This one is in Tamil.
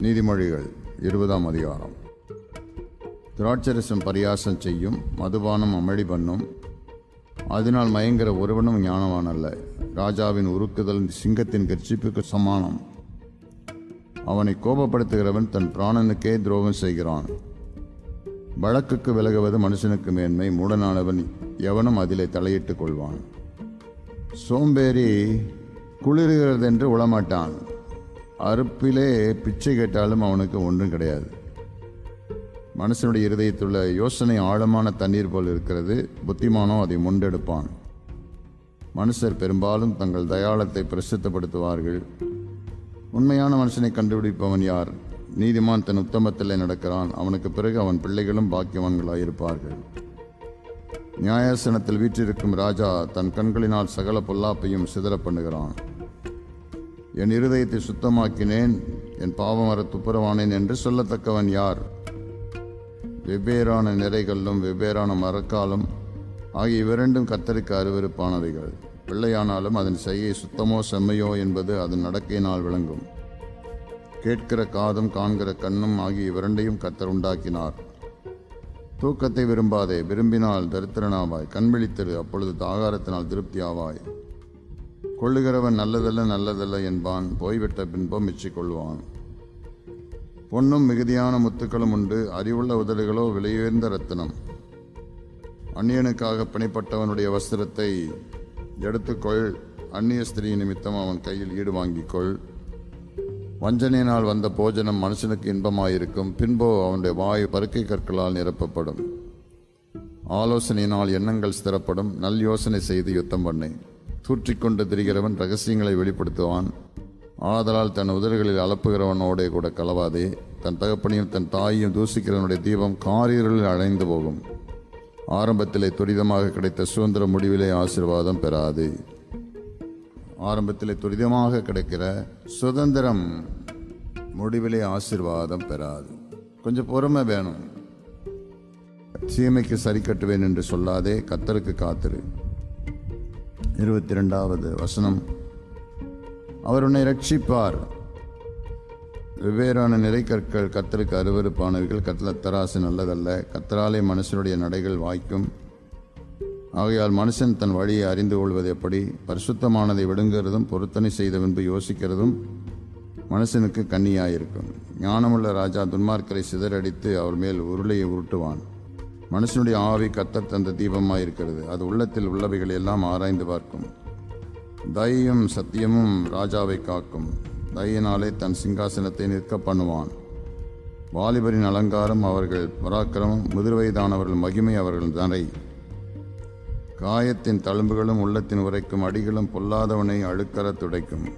நீதிமொழிகள் இருபதாம் அதிகாரம். திராட்சரசம் பரியாசம் செய்யும் மதுபானம் அமளி பண்ணும். அதனால் மயங்கிற ஒருவனும் ஞானவான் அல்ல. ராஜாவின் உருக்குதல் சிங்கத்தின் கர்ச்சிப்புக்கு சமானம். அவனை கோபப்படுத்துகிறவன் தன் பிராணனுக்கே துரோகம் செய்கிறான். வழக்குக்கு விலகுவது மனுஷனுக்கு மேன்மை மூடனானவன் எவனும் அதிலே தலையிட்டுக் கொள்வான். சோம்பேறி குளிர்கிறதென்று உளமாட்டான். அறுப்பிலே பிச்சை கேட்டாலும் அவனுக்கு ஒன்றும் கிடையாது. மனுஷனுடைய இருதயத்துள்ள யோசனை ஆழமான தண்ணீர் போல் இருக்கிறது. புத்திமானோ அதை முண்டெடுப்பான். மனுஷர் பெரும்பாலும் தங்கள் தயாளத்தை பிரசித்தப்படுத்துவார்கள். உண்மையான மனுஷனை கண்டுபிடிப்பவன் யார்? நீதிமான் தன் உத்தமத்தில் நடக்கிறான். அவனுக்கு பிறகு அவன் பிள்ளைகளும் பாக்கியவான்களாயிருப்பார்கள். நியாயாசனத்தில் வீற்றிருக்கும் ராஜா தன் கண்களினால் சகல பொல்லாப்பையும் சிதற பண்ணுகிறான். என் இருதயத்தை சுத்தமாக்கினேன் என் பாவமர துப்புரவானேன் என்று சொல்லத்தக்கவன் யார்? வெவ்வேறான நிறைகளும் வெவ்வேறான மரக்காலும் ஆகிய இவ்விரண்டும் கத்தருக்கு அருவருப்பானவைகள். பிள்ளையானாலும் அதன் செய்கை சுத்தமோ செம்மையோ என்பது அதன் நடக்கையினால் விளங்கும். கேட்கிற காதும் காண்கிற கண்ணும் ஆகிய இவரண்டையும் கத்தர் உண்டாக்கினார். தூக்கத்தை விரும்பாதே விரும்பினால் தரித்திரனாவாய் கண்விழித்திரு அப்பொழுது ஆகாரத்தினால் திருப்தி ஆவாய் கொள்ளுகிறவன் நல்லதல்ல நல்லதல்ல என்பான். போய்விட்ட பின்பம் மெச்சிக்கொள்வான். பொன்னும் மிகுதியான முத்துக்களும் உண்டு. அறிவுள்ள உதடுகளோ விலையுயர்ந்த ரத்தினம் அந்நியனுக்காக பிணைப்பட்டவனுடைய வஸ்திரத்தை எடுத்துக்கொள். அந்நிய ஸ்திரீ நிமித்தம் அவன் கையில் ஈடு வாங்கிக்கொள். வஞ்சனையினால் வந்த போஜனம் மனுஷனுக்கு இன்பமாயிருக்கும். பின்போ அவனுடைய வாய் பருக்கை கற்களால் நிரப்பப்படும். ஆலோசனையினால் எண்ணங்கள் ஸ்திரப்படும். நல் யோசனை செய்து யுத்தம் பண்ணேன். தூற்றிக்கொண்டு திரிகிறவன் ரகசியங்களை வெளிப்படுத்துவான். ஆதலால் தன் உதடுகளில் அலப்புகிறவனோடே கூட கலவாதே. தன் தகப்பனையும் தன் தாயையும் தூசிக்கிறவனுடைய தீபம் காரியர்களில் அழைந்து போகும். ஆரம்பத்திலே துரிதமாக கிடைத்த சுதந்திர முடிவிலே ஆசீர்வாதம் பெறாது. ஆரம்பத்திலே துரிதமாக கிடைக்கிற சுதந்திரம் முடிவிலே ஆசீர்வாதம் பெறாது. கொஞ்சம் பொறுமை வேணும். சீமைக்கு சரி கட்டுவேன் என்று சொல்லாதே கத்தருக்கு காத்திரு. இருபத்தி ரெண்டாவது வசனம். அவர் உன்னை ரட்சிப்பார் வெவ்வேறான நிறை கற்கள் கத்தருக்கு அருவருப்பானவர்கள் கத்தல தராசு நல்லதல்ல. கத்தராலே மனுஷனுடைய நடைகள் வாய்க்கும். ஆகையால் மனுஷன் தன் வழியை அறிந்து கொள்வது எப்படி? பரிசுத்தமானதை விடுங்கிறதும் பொருத்தனை செய்த பின்பு யோசிக்கிறதும் மனுஷனுக்கு கண்ணியாயிருக்கும். ஞானமுள்ள ராஜா துன்மார்க்கரை சிதறடித்து அவர் மேல் உருளையை உருட்டுவான். மனுஷனுடைய ஆவி கத்தர் தந்த தீபமாக இருக்கிறது. அது உள்ளத்தில் உள்ளவைகள் எல்லாம் ஆராய்ந்து பார்க்கும். தயும் சத்தியமும் ராஜாவை காக்கும். தயினாலே தன் சிங்காசனத்தை நிற்க பண்ணுவான். வாலிபரின் அலங்காரம் அவர்கள் பராக்கிரமம் முதிர்வயதானவர்கள் மகிமை அவர்கள் தரை. காயத்தின் தழும்புகளும் உள்ளத்தின் உரைக்கும் அடிகளும் பொல்லாதவனை அழுக்கற துடைக்கும்.